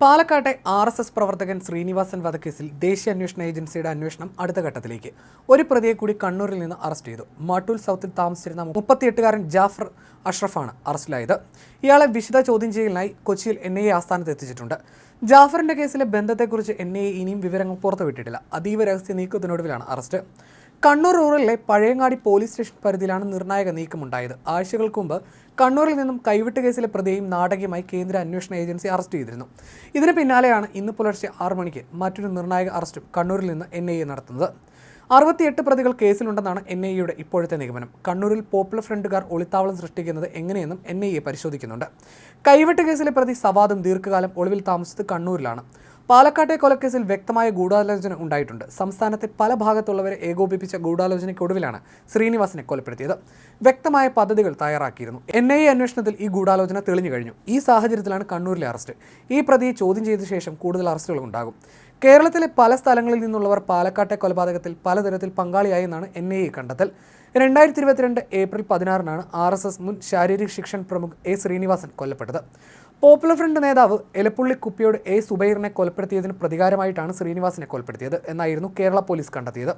പാലക്കാട്ടെ R S S പ്രവർത്തകൻ ശ്രീനിവാസൻ വധക്കേസിൽ ദേശീയ അന്വേഷണ ഏജൻസിയുടെ അന്വേഷണം അടുത്ത ഘട്ടത്തിലേക്ക്. ഒരു പ്രതിയെ കൂടി കണ്ണൂരിൽ നിന്ന് അറസ്റ്റ് ചെയ്തു. മാട്ടൂൽ സൗത്തിൽ താമസിച്ചിരുന്ന മുപ്പത്തിയെട്ടുകാരൻ ജാഫർ അഷ്റഫാണ് അറസ്റ്റിലായത്. ഇയാളെ വിശദ ചോദ്യം ചെയ്യലിനായി കൊച്ചിയിൽ എൻ ഐ എ ആസ്ഥാനത്ത് എത്തിച്ചിട്ടുണ്ട്. ജാഫറിന്റെ കേസിലെ ബന്ധത്തെക്കുറിച്ച് എൻ ഐ എ ഇനിയും വിവരങ്ങൾ പുറത്തുവിട്ടിട്ടില്ല. അതീവ രഹസ്യ നീക്കത്തിനൊടുവിലാണ് അറസ്റ്റ്. കണ്ണൂർ റൂറലിലെ പഴയങ്ങാടി പോലീസ് സ്റ്റേഷൻ പരിധിയിലാണ് നിർണായക നീക്കമുണ്ടായത്. ആഴ്ചകൾക്ക് മുമ്പ് കണ്ണൂരിൽ നിന്നും കൈവിട്ട് കേസിലെ പ്രതിയെയും നാടകീയമായി കേന്ദ്ര അന്വേഷണ ഏജൻസി അറസ്റ്റ് ചെയ്തിരുന്നു. ഇതിന് പിന്നാലെയാണ് ഇന്ന് പുലർച്ചെ ആറ് മണിക്ക് മറ്റൊരു നിർണായക അറസ്റ്റും കണ്ണൂരിൽ നിന്ന് എൻ ഐ എ നടത്തുന്നത്. അറുപത്തിയെട്ട് പ്രതികൾ കേസിലുണ്ടെന്നാണ് എൻ ഐ എയുടെ ഇപ്പോഴത്തെ നിഗമനം. കണ്ണൂരിൽ പോപ്പുലർ ഫ്രണ്ടുകാർ ഒളിത്താവളം സൃഷ്ടിക്കുന്നത് എങ്ങനെയെന്നും എൻ ഐ എ പരിശോധിക്കുന്നുണ്ട്. കൈവിട്ട് കേസിലെ പ്രതി സവാദും ദീർഘകാലം ഒളിവിൽ താമസിച്ചത് കണ്ണൂരിലാണ്. പാലക്കാട്ടെ കൊലക്കേസിൽ വ്യക്തമായ ഗൂഢാലോചന ഉണ്ടായിട്ടുണ്ട്. സംസ്ഥാനത്തെ പല ഭാഗത്തുള്ളവരെ ഏകോപിപ്പിച്ച ഗൂഢാലോചനയ്ക്കൊടുവിലാണ് ശ്രീനിവാസിനെ കൊലപ്പെടുത്തിയത്. വ്യക്തമായ പദ്ധതികൾ തയ്യാറാക്കിയിരുന്നു. എൻ ഐ എ അന്വേഷണത്തിൽ ഈ ഗൂഢാലോചന തെളിഞ്ഞു കഴിഞ്ഞു. ഈ സാഹചര്യത്തിലാണ് കണ്ണൂരിലെ അറസ്റ്റ്. ഈ പ്രതിയെ ചോദ്യം ചെയ്ത ശേഷം കൂടുതൽ അറസ്റ്റുകൾ ഉണ്ടാകും. കേരളത്തിലെ പല സ്ഥലങ്ങളിൽ നിന്നുള്ളവർ പാലക്കാട്ടെ കൊലപാതകത്തിൽ പലതരത്തിൽ പങ്കാളിയായെന്നാണ് എൻ ഐ എ കണ്ടെത്തൽ. രണ്ടായിരത്തി ഇരുപത്തിരണ്ട് ഏപ്രിൽ പതിനാറിനാണ് ആർ എസ് എസ് മുൻ ശാരീരിക ശിക്ഷൺ പ്രമുഖ് എ ശ്രീനിവാസൻ കൊല്ലപ്പെട്ടത്. പോപ്പുലർ ഫ്രണ്ട് നേതാവ് എലപ്പുള്ളി കുപ്പിയോട് എ സുബൈറിനെ കൊലപ്പെടുത്തിയതിന് പ്രതികാരമായിട്ടാണ് ശ്രീനിവാസിനെ കൊലപ്പെടുത്തിയത് എന്നായിരുന്നു കേരള പോലീസ് കണ്ടെത്തിയത്.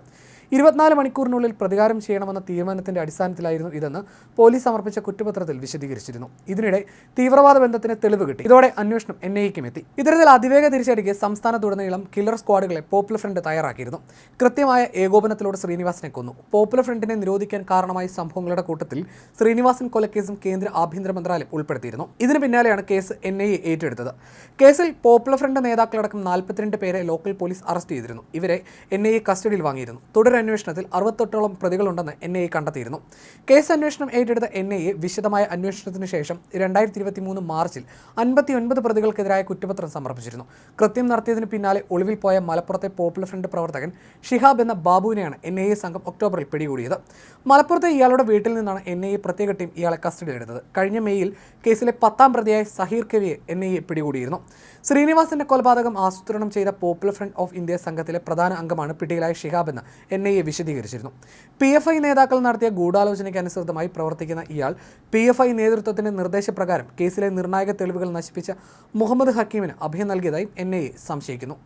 ഇരുപത്തിനാല് മണിക്കൂറിനുള്ളിൽ പ്രതികാരം ചെയ്യണമെന്ന തീരുമാനത്തിന്റെ അടിസ്ഥാനത്തിലായിരുന്നു ഇതെന്ന് പോലീസ് സമർപ്പിച്ച കുറ്റപത്രത്തിൽ വിശദീകരിച്ചിരുന്നു. ഇതിനിടെ തീവ്രവാദ ബന്ധത്തിന് തെളിവ് കിട്ടി. ഇതോടെ അന്വേഷണം എൻ ഐക്കും എത്തി. ഇത്തരത്തിൽ അതിവേഗ തിരിച്ചടിക്ക് സംസ്ഥാനത്തുടനീളം കില്ലർ സ്ക്വാഡുകളെ പോപ്പുലർ ഫ്രണ്ട് തയ്യാറാക്കിയിരുന്നു. കൃത്യമായ ഏകോപനത്തിലൂടെ ശ്രീനിവാസിനെ കൊന്നു. പോപ്പുലർ ഫ്രണ്ടിനെ നിരോധിക്കാൻ കാരണമായ സംഭവങ്ങളുടെ കൂട്ടത്തിൽ ശ്രീനിവാസൻ കൊലക്കേസും കേന്ദ്ര ആഭ്യന്തര മന്ത്രാലയം ഉൾപ്പെടുത്തിയിരുന്നു. ഇതിന് പിന്നാലെയാണ് കേസ് എൻ ഐ എ ഏറ്റെടുത്തത്. കേസിൽ പോപ്പുലർ ഫ്രണ്ട് നേതാക്കളടക്കം നാൽപ്പത്തിരണ്ട് പേരെ ലോക്കൽ പോലീസ് അറസ്റ്റ് ചെയ്തിരുന്നു. ഇവരെ എൻ ഐ എ കസ്റ്റഡിയിൽ വാങ്ങിയിരുന്നു. തുടരന്വേഷണത്തിൽ അറുപത്തെട്ടോളം പ്രതികളുണ്ടെന്ന് എൻ ഐ എ കണ്ടെത്തിയിരുന്നു. കേസ് അന്വേഷണം ഏറ്റെടുത്ത എൻ ഐ എ വിശദമായ അന്വേഷണത്തിന് ശേഷം രണ്ടായിരത്തി ഇരുപത്തി മൂന്ന് മാർച്ചിൽ അൻപത്തി ഒൻപത് പ്രതികൾക്കെതിരായ കുറ്റപത്രം സമർപ്പിച്ചിരുന്നു. കൃത്യം നടത്തിയതിന് പിന്നാലെ ഒളിവിൽ പോയ മലപ്പുറത്തെ പോപ്പുലർ ഫ്രണ്ട് പ്രവർത്തകൻ ഷിഹാബ് എന്ന ബാബുവിനെയാണ് എൻ ഐ എ സംഘം ഒക്ടോബറിൽ പിടികൂടിയത്. മലപ്പുറത്തെ ഇയാളുടെ വീട്ടിൽ നിന്നാണ് എൻ ഐ എ പ്രത്യേക ടീം ഇയാളെ കസ്റ്റഡിയിലെടുത്തത്. കഴിഞ്ഞ മെയ്യിൽ കേസിലെ പത്താം പ്രതിയായ സഹീർ കെവിയെ എൻ ഐ എ പിടികൂടിയിരുന്നു. ശ്രീനിവാസിന്റെ കൊലപാതകം ആസൂത്രണം ചെയ്ത പോപ്പുലർ ഫ്രണ്ട് ഓഫ് ഇന്ത്യ സംഘത്തിലെ പ്രധാന അംഗമാണ് പിടിയിലായ ഷിഹാബ് എന്ന് എൻ ഐ എ വിശദീകരിച്ചിരുന്നു. പി എഫ് ഐ നേതാക്കൾ നടത്തിയ ഗൂഢാലോചനയ്ക്ക് അനുസൃതമായി പ്രവർത്തിക്കുന്ന ഇയാൾ പി എഫ് ഐ നേതൃത്വത്തിന്റെ നിർദ്ദേശപ്രകാരം കേസിലെ നിർണായക തെളിവുകൾ നശിപ്പിച്ച മുഹമ്മദ് ഹക്കീമിന് അഭയം നൽകിയതായും എൻ ഐ എ സംശയിക്കുന്നു.